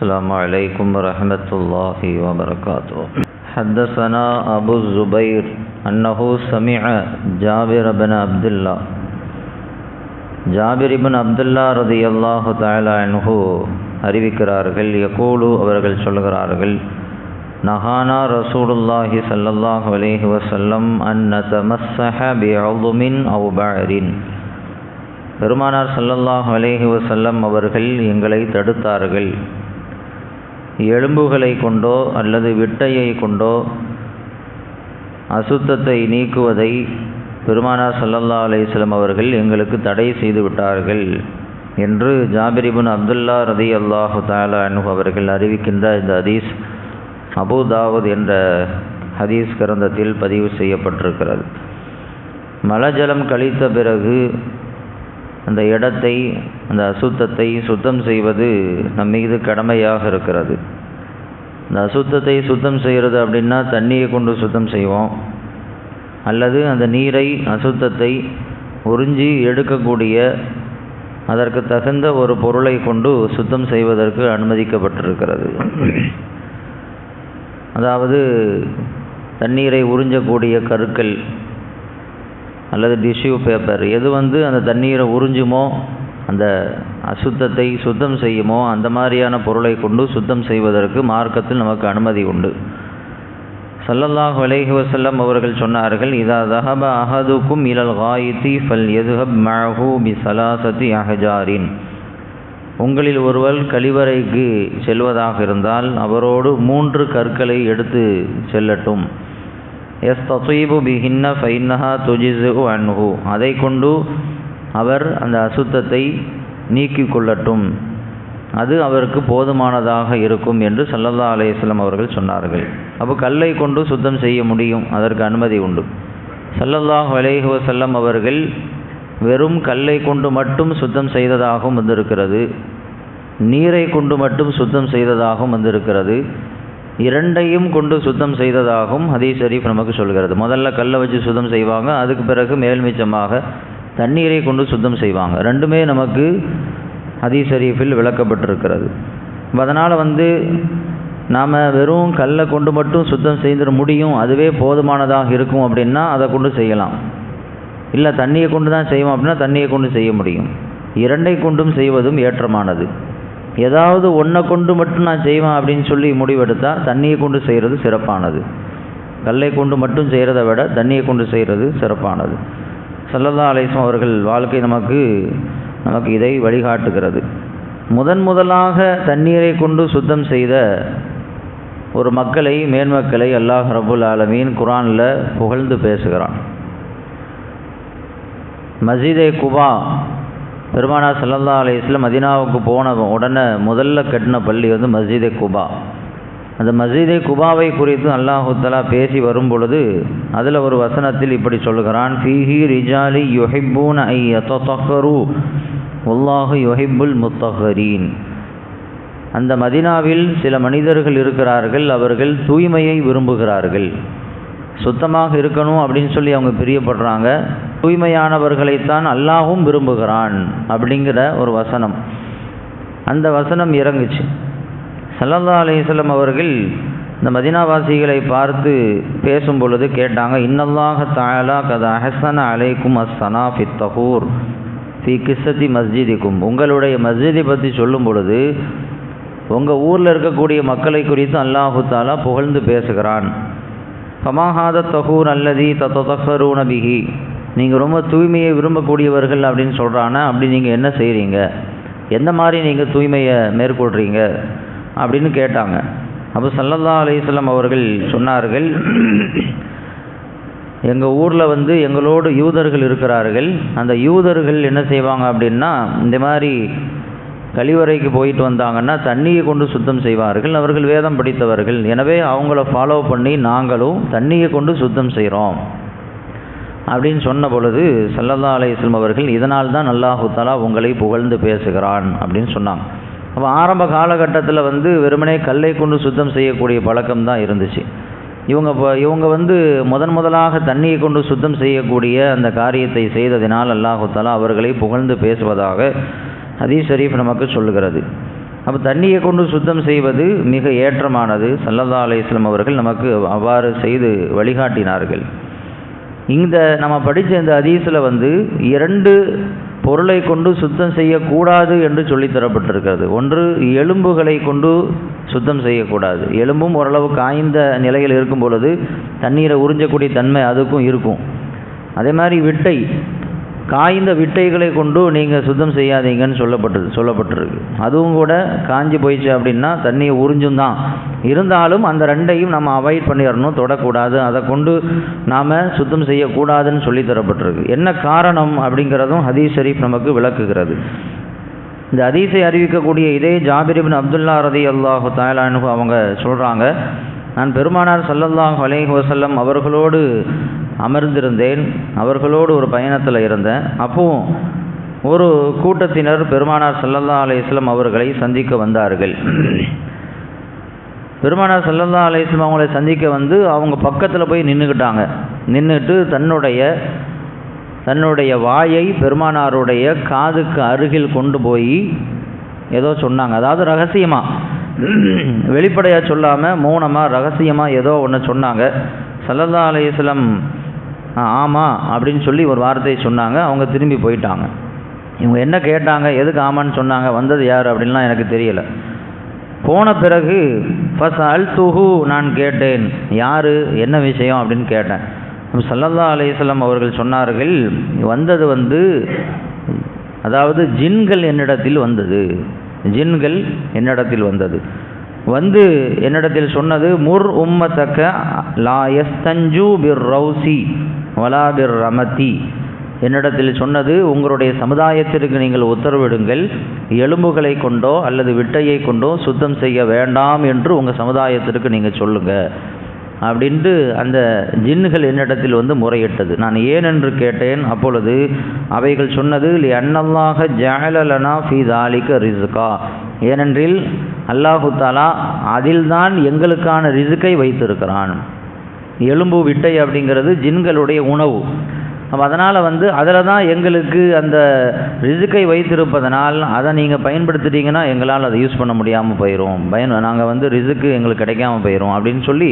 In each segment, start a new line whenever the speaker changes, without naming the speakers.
السلام عليكم ورحمة الله وبركاته حدثنا أبو الزبير أنه سمع جابر بن عبد الله Jabir ibn Abdullah ரதி அல்லாஹு தாலா அன்ஹு அறிவிக்கிறார்கள் யகூலு அவர்கள் சொல்கிறார்கள் நஹானா ரசூலுல்லாஹி ஸல்லல்லாஹு அலைஹி வஸல்லம் அன் நதமஸ்ஸஹ பிஅதுமின் அவ் பஅரின் பெருமானார் ஸல்லல்லாஹு அலைஹி வஸல்லம் அவர்கள் எங்களை தடுத்தார்கள் எலும்புகளை கொண்டோ அல்லது விட்டையை கொண்டோ அசுத்தத்தை நீக்குவதை பெருமானார் சல்லல்லா அலிஸ்லம் அவர்கள் எங்களுக்கு தடை செய்து விட்டார்கள் என்று ஜாபிரிபுன் அப்துல்லா ரதி அல்லாஹு தாலா அனு அவர்கள் அறிவிக்கின்ற இந்த ஹதீஸ் அபுதாவத் என்ற ஹதீஸ் கிரந்தத்தில் பதிவு செய்யப்பட்டிருக்கிறது. மலஜலம் கழித்த பிறகு அந்த இடத்தை அந்த அசுத்தத்தை சுத்தம் செய்வது நம் மீது கடமையாக இருக்கிறது. இந்த அசுத்தத்தை சுத்தம் செய்கிறது அப்படின்னா தண்ணியை கொண்டு சுத்தம் செய்வோம். அல்லது அந்த நீரை அசுத்தத்தை உறிஞ்சி எடுக்கக்கூடிய அதற்கு தகுந்த ஒரு பொருளை கொண்டு சுத்தம் செய்வதற்கு அனுமதிக்கப்பட்டிருக்கிறது. அதாவது தண்ணீரை உறிஞ்சக்கூடிய கருக்கள் அல்லது டிஷ்யூ பேப்பர் எது வந்து அந்த தண்ணீரை உறிஞ்சுமோ அந்த அசுத்தத்தை சுத்தம் செய்யுமோ அந்த மாதிரியான பொருளை கொண்டு சுத்தம் செய்வதற்கு மார்க்கத்தில் நமக்கு அனுமதி உண்டு. சல்லல்லாஹ் அலைஹி வசல்லம் அவர்கள் சொன்னார்கள் இதா தஹப அஹதுக்கும் இலல் காயித்தி ஃபல் எதுஹப் மஹூ பி சலாசதி அஹஜாரின். உங்களில் ஒருவர் கழிவறைக்கு செல்வதாக இருந்தால் அவரோடு மூன்று கற்களை எடுத்து செல்லட்டும். எஸ்தீபு பிஹின்ன ஃபைன்னஹா துஜிசு அன்ஹு. அதை கொண்டு அவர் அந்த அசுத்தத்தை நீக்கிக் கொள்ளட்டும் அது அவருக்கு போதுமானதாக இருக்கும் என்று சல்லல்லா அலையம் அவர்கள் சொன்னார்கள். அப்போ கல்லை கொண்டு சுத்தம் செய்ய முடியும் அதற்கு அனுமதி உண்டு. சல்லல்லாஹ் அலேஹு வசல்லம் அவர்கள் வெறும் கல்லை கொண்டு மட்டும் சுத்தம் செய்ததாகவும் வந்திருக்கிறது. நீரை கொண்டு மட்டும் சுத்தம் செய்ததாகவும் வந்திருக்கிறது. இரண்டையும் கொண்டு சுத்தம் செய்ததாகவும் ஹதீஸ் ஷரீஃப் நமக்கு சொல்கிறது. முதல்ல கல்லை வச்சு சுத்தம் செய்வாங்க அதுக்கு பிறகு மேல்மிச்சமாக தண்ணீரை கொண்டு சுத்தம் செய்வாங்க. ரெண்டுமே நமக்கு ஹதீஸ் ஷரீஃபில் விளக்கப்பட்டிருக்கிறது. அதனால் வந்து நாம் வெறும் கல்லை கொண்டு மட்டும் சுத்தம் செய்திட முடியும் அதுவே போதுமானதாக இருக்கும் அப்படின்னா அதை கொண்டு செய்யலாம். இல்லை தண்ணியை கொண்டு தான் செய்வோம் அப்படின்னா தண்ணியை கொண்டு செய்ய முடியும். இரண்டை கொண்டும் செய்வதும் ஏற்றமானது. ஏதாவது ஒன்றை கொண்டு மட்டும் நான் செய்வேன் அப்படின்னு சொல்லி முடிவெடுத்தால் தண்ணியை கொண்டு செய்கிறது சிறப்பானது. கல்லை கொண்டு மட்டும் செய்கிறத விட தண்ணியை கொண்டு செய்கிறது சிறப்பானது. சல்லல்லா அலிஸ்லாம் அவர்கள் வாழ்க்கை நமக்கு நமக்கு இதை வழிகாட்டுகிறது. முதன் முதலாக தண்ணீரை கொண்டு சுத்தம் செய்த ஒரு மக்களை மேன்மக்களை அல்லாஹ் ரபுல் ஆலமீன் குரானில் புகழ்ந்து பேசுகிறான். மஸ்ஜிதே குபா பெருமானா சல்லல்லா அலிஸ்லாம் மதினாவுக்கு போன உடனே முதல்ல கட்டின பள்ளி வந்து மஸ்ஜிதே குபா. அந்த மஸ்ஜிதே குபாவை குறித்து அல்லாஹுத்தலா பேசி வரும் பொழுது அதில் ஒரு வசனத்தில் இப்படி சொல்கிறான் ஃபீஹி ரிஜாலி யுஹிப்பூன் ஐ யத்தஹரு உல்லாஹு யுஹிப்புல் முத்தஹரீன். அந்த மதினாவில் சில மனிதர்கள் இருக்கிறார்கள் அவர்கள் தூய்மையை விரும்புகிறார்கள். சுத்தமாக இருக்கணும் அப்படின்னு சொல்லி அவங்க பிரியப்படுறாங்க. தூய்மையானவர்களைத்தான் அல்லாஹும் விரும்புகிறான் அப்படிங்கிற ஒரு வசனம். அந்த வசனம் இறங்குச்சு. சல்லல்லா அலிஸ்லம் அவர்கள் இந்த மதினாவாசிகளை பார்த்து பேசும் பொழுது கேட்டாங்க இன்னல்லாக தாயலா கத ஹசன அலைக்கும் அஸ்தனா ஃபித் தி ஃபி கிஸ்ஸத்தி மஸ்ஜிதிக்கும். உங்களுடைய மஸ்ஜிதை பற்றி சொல்லும் பொழுது உங்கள் ஊரில் இருக்கக்கூடிய மக்களை குறித்து அல்லாஹு தாலா புகழ்ந்து பேசுகிறான். கமாஹாத தஹூர் அல்லதி தத்தஹரூன பிஹி. நீங்கள் ரொம்ப தூய்மையை விரும்பக்கூடியவர்கள் அப்படின்னு சொல்கிறானா அப்படி நீங்கள் என்ன செய்கிறீங்க எந்த மாதிரி நீங்கள் தூய்மையை மேற்கொள்கிறீங்க அப்படின்னு கேட்டாங்க. அப்போ சல்லல்லா அலிஸ்லாம் அவர்கள் சொன்னார்கள் எங்கள் ஊரில் வந்து எங்களோடு யூதர்கள் இருக்கிறார்கள். அந்த யூதர்கள் என்ன செய்வாங்க அப்படின்னா இந்த மாதிரி கழிவறைக்கு போயிட்டு வந்தாங்கன்னா தண்ணியை கொண்டு சுத்தம் செய்வார்கள். அவர்கள் வேதம் படித்தவர்கள். எனவே அவங்கள ஃபாலோ பண்ணி நாங்களும் தண்ணியை கொண்டு சுத்தம் செய்கிறோம் அப்படின்னு சொன்ன பொழுது சல்லல்லா அலையம் அவர்கள் இதனால் தான் அல்லாஹு உங்களை புகழ்ந்து பேசுகிறான் அப்படின்னு சொன்னாங்க. அப்போ ஆரம்ப காலகட்டத்தில் வந்து வெறுமனே கல்லை கொண்டு சுத்தம் செய்யக்கூடிய பழக்கம் தான் இருந்துச்சு. இவங்க இப்போ இவங்க வந்து முதன் முதலாக தண்ணியை கொண்டு சுத்தம் செய்யக்கூடிய அந்த காரியத்தை செய்ததினால் அல்லாஹுத்தாலா அவர்களை புகழ்ந்து பேசுவதாக ஹதீஸ் ஷரீஃப் நமக்கு சொல்லுகிறது. அப்போ தண்ணியை கொண்டு சுத்தம் செய்வது மிக ஏற்றமானது. சல்லல்லா அலையம் அவர்கள் நமக்கு அவ்வாறு செய்து வழிகாட்டினார்கள். இந்த நம்ம படித்த இந்த அதீஸில் வந்து இரண்டு பொருளை கொண்டு சுத்தம் செய்யக்கூடாது என்று சொல்லித்தரப்பட்டிருக்கிறது ஒன்று எலும்புகளை கொண்டு சுத்தம் செய்யக்கூடாது. எலும்பும் ஓரளவு காய்ந்த நிலையில் இருக்கும் பொழுது தண்ணீரை உறிஞ்சக்கூடிய தன்மை அதுக்கும் இருக்கும். அதே மாதிரி விட்டை காய்ந்த விட்டைகளை கொண்டு நீங்கள் சுத்தம் செய்யாதீங்கன்னு சொல்லப்பட்டது சொல்லப்பட்டிருக்கு. அதுவும் கூட காஞ்சி போயிடுச்சு அப்படின்னா தண்ணியை உறிஞ்சும் தான். இருந்தாலும் அந்த ரெண்டையும் நம்ம அவாய்ட் பண்ணிடணும் தொடக்கூடாது. அதை கொண்டு நாம் சுத்தம் செய்யக்கூடாதுன்னு சொல்லி தரப்பட்டிருக்கு. என்ன காரணம் அப்படிங்கிறதும் ஹதீஸ் ஷரீஃப் நமக்கு விளக்குகிறது. இந்த ஹதீஸை அறிவிக்கக்கூடிய இதே ஜாபிரிபின் அப்துல்லா ரதி அல்லாஹு தாயலானு அவங்க சொல்கிறாங்க நான் பெருமானார் சல்லல்லாஹ் அலேஹ் வசல்லம் அவர்களோடு அமர்ந்திருந்தேன். அவர்களோடு ஒரு பயணத்தில் இருந்தேன். அப்போவும் ஒரு கூட்டத்தினர் பெருமானார் சல்லல்லா அலையம் அவர்களை சந்திக்க வந்தார்கள். பெருமானார் சல்லல்லா அலையம் அவங்களை சந்திக்க வந்து அவங்க பக்கத்தில் போய் நின்றுக்கிட்டாங்க நின்றுட்டு தன்னுடைய தன்னுடைய வாயை பெருமானாருடைய காதுக்கு அருகில் கொண்டு போய் ஏதோ சொன்னாங்க. அதாவது ரகசியமாக வெளிப்படையாக சொல்லாமல் மௌனமாக ரகசியமாக ஏதோ ஒன்று சொன்னாங்க. சல்லல்லா அலையம் ஆமாம் அப்படின்னு சொல்லி ஒரு வார்த்தையை சொன்னாங்க. அவங்க திரும்பி போயிட்டாங்க. இவங்க என்ன கேட்டாங்க எதுக்கு ஆமான்னு சொன்னாங்க வந்தது யார் அப்படின்லாம் எனக்கு தெரியலை. போன பிறகு ஃபஸ் அல் துஹு நான் கேட்டேன். யார் என்ன விஷயம்? அப்படின்னு கேட்டேன். சல்லல்லா அலையம் அவர்கள் சொன்னார்கள் வந்தது வந்து அதாவது ஜின்கள் என்னிடத்தில் வந்தது. ஜின்கள் என்னிடத்தில் வந்தது. வந்து என்னிடத்தில் சொன்னது முர் உம்மத்தக்க லா எஸ்தஞ்சு பிர் ரவுசி வலா பிர் ரமதி என்னிடத்தில் சொன்னது உங்களுடைய சமுதாயத்திற்கு நீங்கள் உத்தரவிடுங்கள். எலும்புகளை கொண்டோ அல்லது விட்டையை கொண்டோ சுத்தம் செய்ய வேண்டாம் என்று உங்கள் சமுதாயத்திற்கு நீங்கள் சொல்லுங்கள் அப்படின்ட்டு அந்த ஜின்னுகள் என்னிடத்தில் வந்து முறையிட்டது. நான் ஏன் என்று கேட்டேன். அப்பொழுது அவைகள் சொன்னது அன்னல்லாக ஜாலலனா ஃபி தாலிக ரிசுகா ஏனென்றில் அல்லாஹு தாலா அதில்தான் எங்களுக்கான ரிசுக்கை வைத்திருக்கிறான். எலும்பு விட்டை அப்படிங்கிறது ஜின்களுடைய உணவு. அப்போ அதனால் வந்து அதில் தான் எங்களுக்கு அந்த ரிசுக்கை வைத்திருப்பதனால் அதை நீங்கள் பயன்படுத்திட்டீங்கன்னா எங்களால் அதை யூஸ் பண்ண முடியாமல் போயிடும் பயன் நாங்கள் வந்து ரிசுக்கு எங்களுக்கு கிடைக்காம போயிடும் அப்படின்னு சொல்லி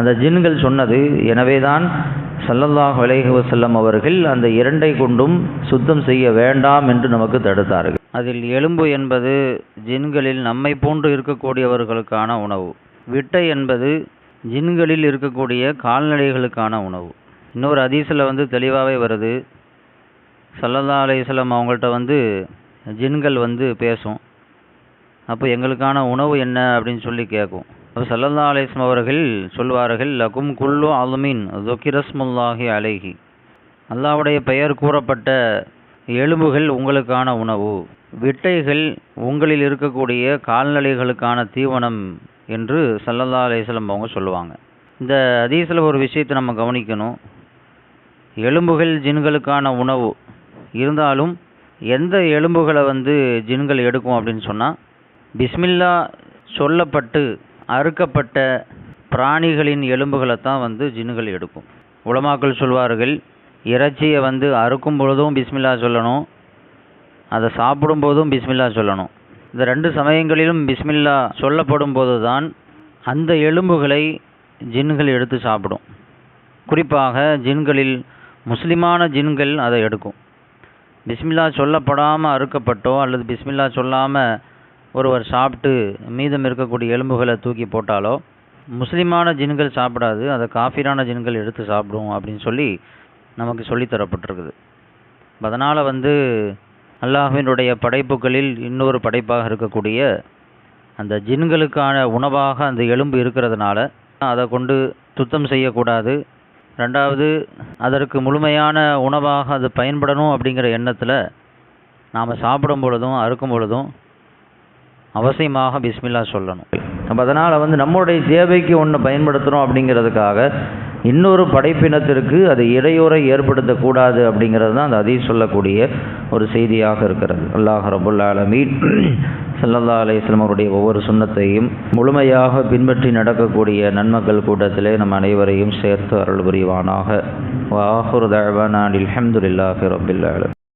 அந்த ஜின்கள் சொன்னது. எனவே தான் சல்லல்லாஹ் அலைஹி வசல்லம் அவர்கள் அந்த இரண்டை கொண்டும் சுத்தம் செய்ய வேண்டாம் என்று நமக்கு தடுத்தார்கள். அதில் எலும்பு என்பது ஜின்களில் நம்மை போன்று இருக்கக்கூடியவர்களுக்கான உணவு. விட்டை என்பது ஜின்களில் இருக்கக்கூடிய கால்நடைகளுக்கான உணவு. இன்னொரு ஹதீஸில் வந்து தெளிவாகவே வருது. சல்லல்லா அலையம் அவங்கள்ட்ட வந்து ஜின்கள் வந்து பேசும். அப்போ எங்களுக்கான உணவு என்ன அப்படின்னு சொல்லி கேட்கும் அப்போ சல்லல்லா அலிஸ்லம் அவர்கள் சொல்வார்கள் லகும் குல்லு அலுமின் ஜொக்கிரஸ்முல்லாஹி அலைஹி. அல்லாவுடைய பெயர் கூறப்பட்ட எலும்புகள் உங்களுக்கான உணவு. விட்டைகள் உங்களில் இருக்கக்கூடிய கால்நடைகளுக்கான தீவனம் என்று சல்லல்லா அலிஸ்லம் அவங்க சொல்லுவாங்க. இந்த ஹதீஸில் ஒரு விஷயத்தை நம்ம கவனிக்கணும். எலும்புகள் ஜின்களுக்கான உணவு. இருந்தாலும் எந்த எலும்புகளை வந்து ஜின்கள் எடுக்கும் அப்படின்னு சொன்னால் பிஸ்மில்லா சொல்லப்பட்டு அறுக்கப்பட்ட பிராணிகளின் எலும்புகளை தான் வந்து ஜின்கள் எடுக்கும். உலமாக்கள் சொல்வார்கள் இறைச்சியை வந்து அறுக்கும் பொழுதும் பிஸ்மில்லா சொல்லணும். அதை சாப்பிடும் போதும் பிஸ்மில்லா சொல்லணும். இந்த ரெண்டு சமயங்களிலும் பிஸ்மில்லா சொல்லப்படும் போது தான் அந்த எலும்புகளை ஜின்கள் எடுத்து சாப்பிடும். குறிப்பாக ஜின்களில் முஸ்லிமான ஜின்கள் அதை எடுக்கும். பிஸ்மில்லா சொல்லப்படாமல் அறுக்கப்பட்டோ அல்லது பிஸ்மில்லா சொல்லாமல் ஒருவர் சாப்பிட்டு மீதம் இருக்கக்கூடிய எலும்புகளை தூக்கி போட்டாலோ முஸ்லிமான ஜின்கள் சாப்பிடாது அதை காஃபிரான ஜின்கள் எடுத்து சாப்பிடும் அப்படின்னு சொல்லி நமக்கு சொல்லித்தரப்பட்டிருக்குது அதனால் வந்து அல்லாஹினுடைய படைப்புகளில் இன்னொரு படைப்பாக இருக்கக்கூடிய அந்த ஜின்களுக்கான உணவாக அந்த எலும்பு இருக்கிறதுனால அதை கொண்டு சுத்தம் செய்யக்கூடாது. ரெண்டாவது அதற்கு முழுமையான உணவாக அது பயன்படணும் அப்படிங்கிற எண்ணத்தில் நாம் சாப்பிடும் பொழுதும் அறுக்கும் பொழுதும் அவசியமாக பிஸ்மில்லா சொல்லணும். அப்போ அதனால் வந்து நம்மளுடைய தேவைக்கு ஒன்று பயன்படுத்துகிறோம் அப்படிங்கிறதுக்காக இன்னொரு படைப்பினத்திற்கு அது இடையூறை ஏற்படுத்தக்கூடாது அப்படிங்கிறது தான் அந்த அதில் சொல்லக்கூடிய ஒரு செய்தியாக இருக்கிறது. அல்லாஹ் ரபுல் ஆலமீன் சல்லல்லா அலையம் அவருடைய ஒவ்வொரு சுண்ணத்தையும் முழுமையாக பின்பற்றி நடக்கக்கூடிய நன்மக்கள் கூட்டத்திலே நம் அனைவரையும் சேர்த்து அருள் புரிவானாக. வாஹுர் தழ்வான் அல்ஹம்துலில்லாஹி ரபில்